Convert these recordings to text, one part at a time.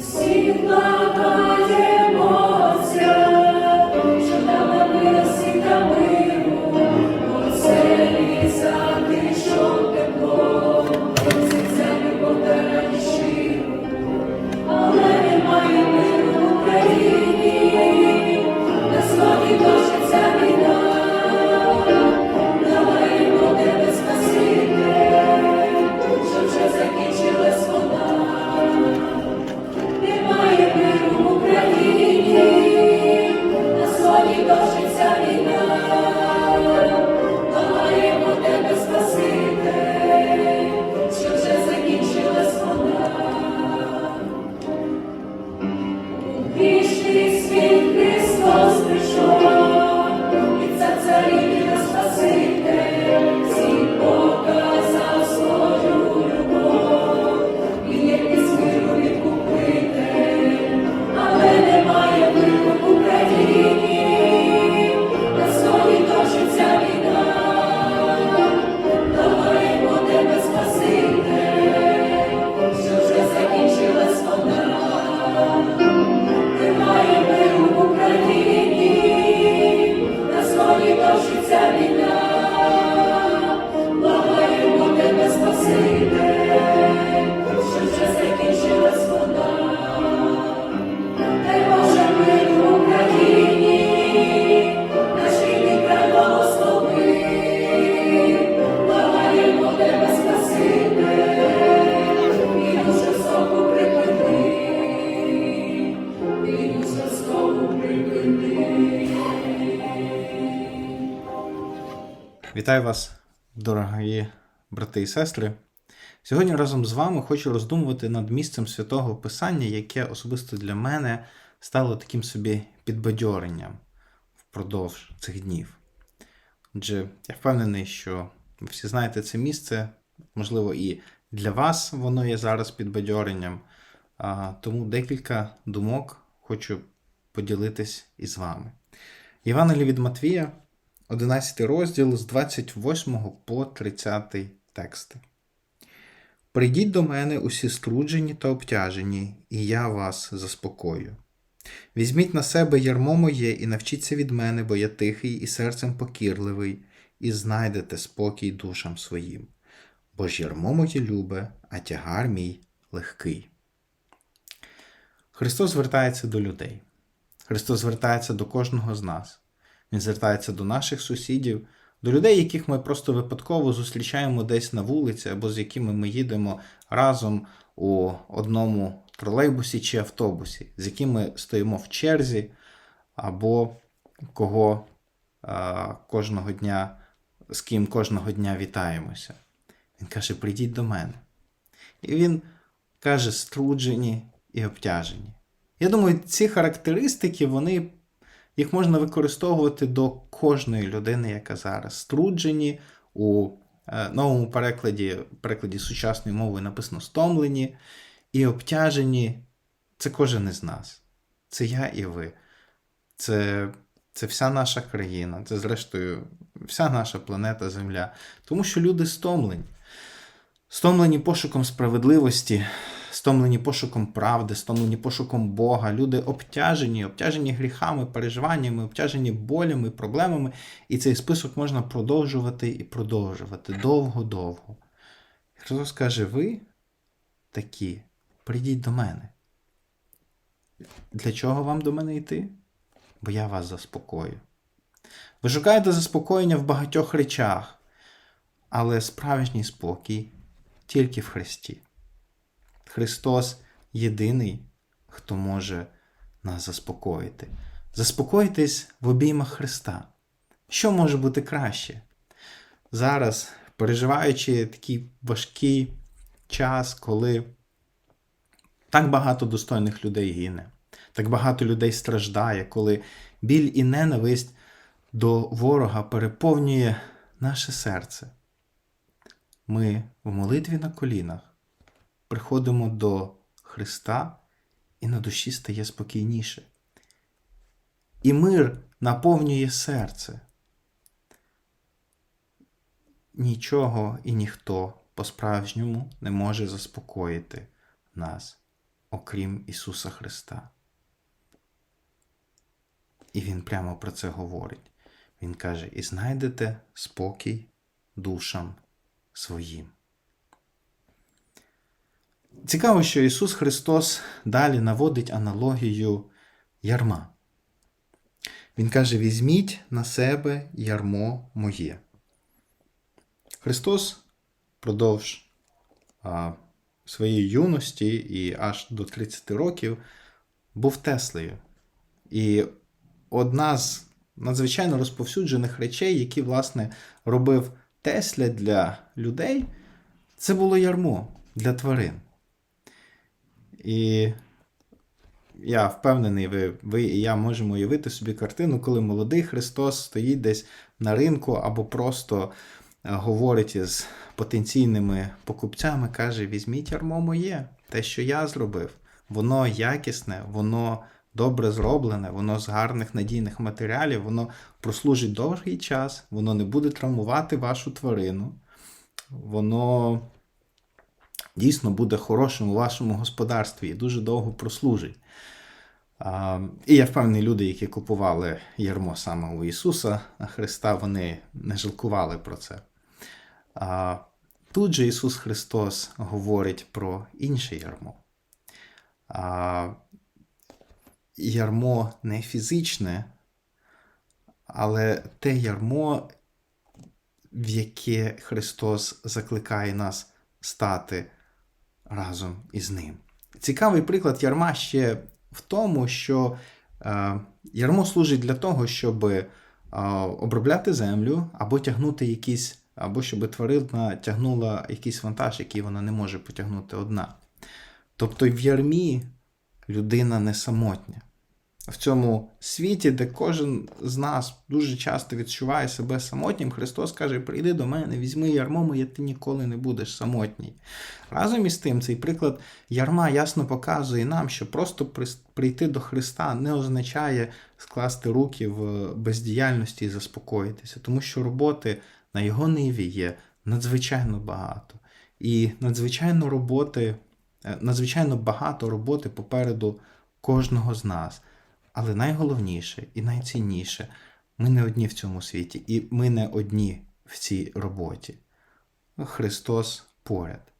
Сила Вітаю вас, дорогі брати і сестри. Сьогодні разом з вами хочу роздумувати над місцем святого Писання, яке особисто для мене стало таким собі підбадьоренням впродовж цих днів. Отже, я впевнений, що ви всі знаєте це місце, можливо, і для вас воно є зараз підбадьоренням. Тому декілька думок хочу поділитись із вами. Євангеліє від Матвія, 11 розділ з 28 по 30 тексти. Прийдіть до мене усі струджені та обтяжені, і я вас заспокою. Візьміть на себе ярмо моє і навчіться від мене, бо я тихий і серцем покірливий, і знайдете спокій душам своїм. Бо ж ярмо моє любе, а тягар мій легкий. Христос звертається до людей. Христос звертається до кожного з нас. Він звертається до наших сусідів, до людей, яких ми просто випадково зустрічаємо десь на вулиці, або з якими ми їдемо разом у одному тролейбусі чи автобусі, з якими стоїмо в черзі, або кого а, кожного дня, з ким кожного дня вітаємося. Він каже: прийдіть до мене. І він каже, струджені і обтяжені. Я думаю, ці характеристики, вони, їх можна використовувати до кожної людини, яка зараз струджені. У е, новому перекладі, перекладі сучасної мови написано стомлені і обтяжені. Це кожен із нас. Це я і ви. Це, це вся наша країна, це, зрештою, вся наша планета Земля. Тому що люди стомлені. Стомлені пошуком справедливості, стомлені пошуком правди, стомлені пошуком Бога. Люди обтяжені, обтяжені гріхами, переживаннями, обтяжені болями, проблемами. І цей список можна продовжувати і продовжувати довго-довго. Христос каже: ви такі, прийдіть до мене. Для чого вам до мене йти? Бо я вас заспокою. Ви шукаєте заспокоєння в багатьох речах, але справжній спокій тільки в Христі. Христос єдиний, хто може нас заспокоїти. Заспокоїтесь в обіймах Христа. Що може бути краще? Зараз, переживаючи такий важкий час, коли так багато достойних людей гине, так багато людей страждає, коли біль і ненависть до ворога переповнює наше серце. Ми в молитві на колінах приходимо до Христа, і на душі стає спокійніше. І мир наповнює серце. Нічого і ніхто по-справжньому не може заспокоїти нас, окрім Ісуса Христа. І Він прямо про це говорить. Він каже: І знайдете спокій душам своїм. Цікаво, що Ісус Христос далі наводить аналогію ярма. Він каже: візьміть на себе ярмо моє. Христос продовж а, своєї юності і аж до 30 років був Теслею. І одна з надзвичайно розповсюджених речей, які, власне, робив Тесля для людей, це було ярмо для тварин. І я впевнений, ви, ви і я можемо уявити собі картину, коли молодий Христос стоїть десь на ринку або просто говорить із потенційними покупцями, каже: візьміть ярмо моє, те, що я зробив. Воно якісне, воно добре зроблене, воно з гарних надійних матеріалів, воно прослужить довгий час, воно не буде травмувати вашу тварину, воно дійсно буде хорошим у вашому господарстві і дуже довго прослужить. А, І я впевнений, люди, які купували ярмо саме у Ісуса Христа, вони не жалкували про це. А, Тут же Ісус Христос говорить про інше ярмо. А, Ярмо не фізичне, але те ярмо, в яке Христос закликає нас стати разом із ним. Цікавий приклад ярма ще в тому, що е, ярмо служить для того, щоб а, обробляти землю або тягнути якісь, або щоб тварина тягнула якийсь вантаж, який вона не може потягнути одна. Тобто в ярмі людина не самотня. В цьому світі, де кожен з нас дуже часто відчуває себе самотнім, Христос каже: прийди до мене, візьми ярмо моє, ти ніколи не будеш самотній. Разом із тим, цей приклад ярма ясно показує нам, що просто прийти до Христа не означає скласти руки в бездіяльності і заспокоїтися, тому що роботи на його ниві є надзвичайно багато. І надзвичайно роботи, е, надзвичайно багато роботи попереду кожного з нас. Але найголовніше і найцінніше, ми не одні в цьому світі, і ми не одні в цій роботі. Христос поряд.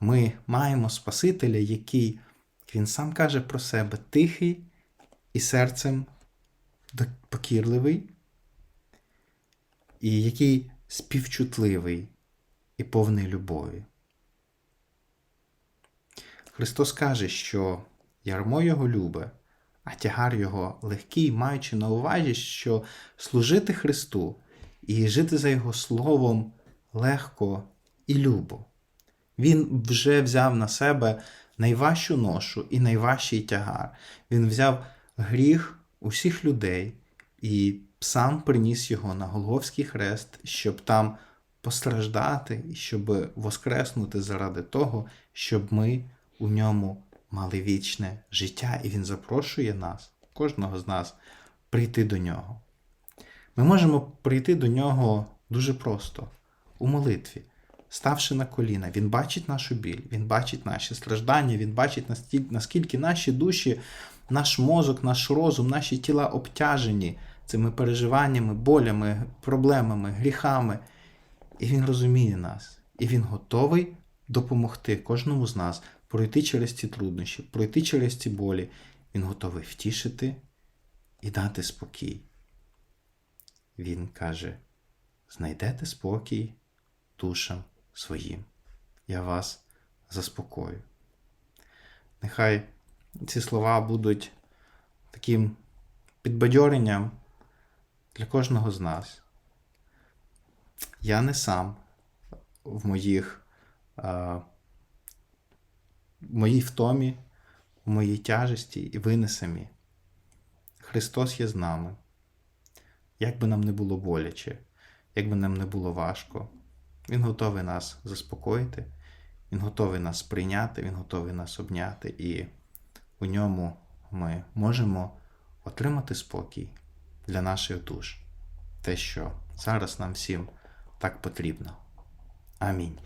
Ми маємо Спасителя, який, Він сам каже про себе, тихий і серцем покірливий, і який співчутливий і повний любові. Христос каже, що ярмо його любе, а тягар його легкий, маючи на увазі, що служити Христу і жити за Його словом легко і любо. Він вже взяв на себе найважчу ношу і найважчий тягар. Він взяв гріх усіх людей і сам приніс його на Голговський хрест, щоб там постраждати щоб воскреснути заради того, щоб ми у ньому мали вічне життя, і Він запрошує нас, кожного з нас, прийти до нього. Ми можемо прийти до нього дуже просто, у молитві, ставши на коліна. Він бачить нашу біль, він бачить наші страждання, він бачить наскільки наші душі, наш мозок, наш розум, наші тіла обтяжені цими переживаннями, болями, проблемами, гріхами. І він розуміє нас, і він готовий допомогти кожному з нас пройти через ці труднощі, пройти через ці болі. Він готовий втішити і дати спокій. Він каже: знайдете спокій душам своїм. Я вас заспокою. Нехай ці слова будуть таким підбадьоренням для кожного з нас. Я не сам в моїх в моїй втомі, в моїй тяжесті, і ви не самі. Христос є з нами. Як би нам не було боляче, як би нам не було важко, Він готовий нас заспокоїти, Він готовий нас прийняти, Він готовий нас обняти, і у ньому ми можемо отримати спокій для наших душ, те, що зараз нам всім так потрібно. Амінь.